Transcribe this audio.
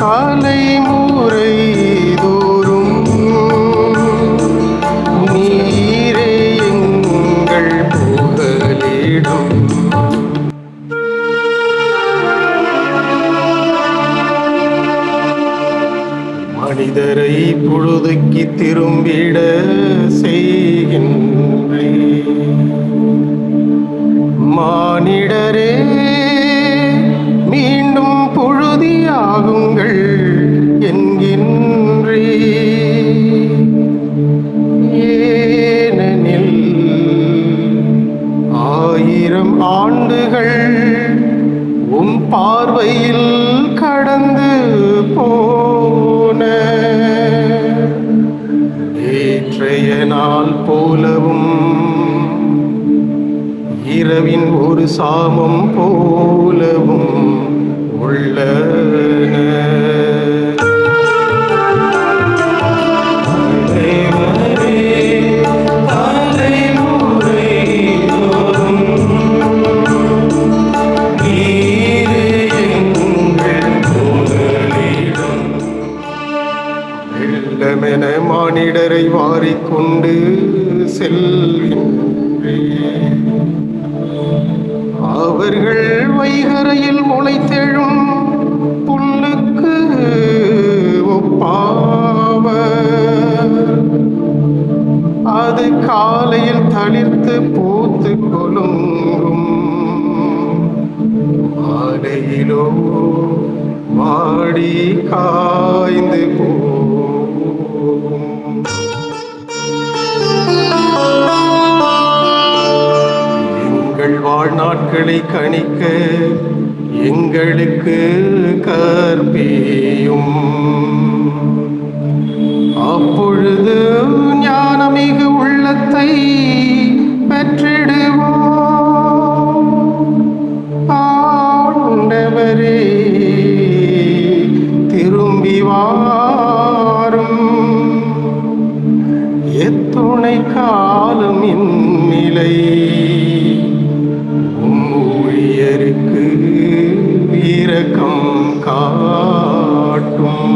தலைமுறை தோறும் நீரே எங்கள் புகலிடும். மனிதரை பொழுதுக்கி திரும்பிட செய்கின்றேன் ஆயிரம் ஆண்டுகள் உம் பார்வையில் கடந்து போன ஏற்றைய நாள் போலவும் இரவின் ஒரு சாமம் போலவும் உள்ள மானிடரை வாரிக்கொண்டு செல்கின்றேன் அவர்கள் வைகரையில் முளைத்தெழும் புல்லுக்கு ஒப்பாவ அது காலையில் தளிர்த்து பூத்து கொலுங்கும். மாலையிலோ வாடி காய்ந்து வாழ்நாட்களை கணிக்க எங்களுக்கு கற்பியும். அப்பொழுது ஞானமிகு உள்ளத்தை பெற்றிடுவோம் ஆண்டவரே திரும்பி வாரும். எத்துணை காலம் இந்நிலை. பெரியருக்கு வீரகம் காட்டும்.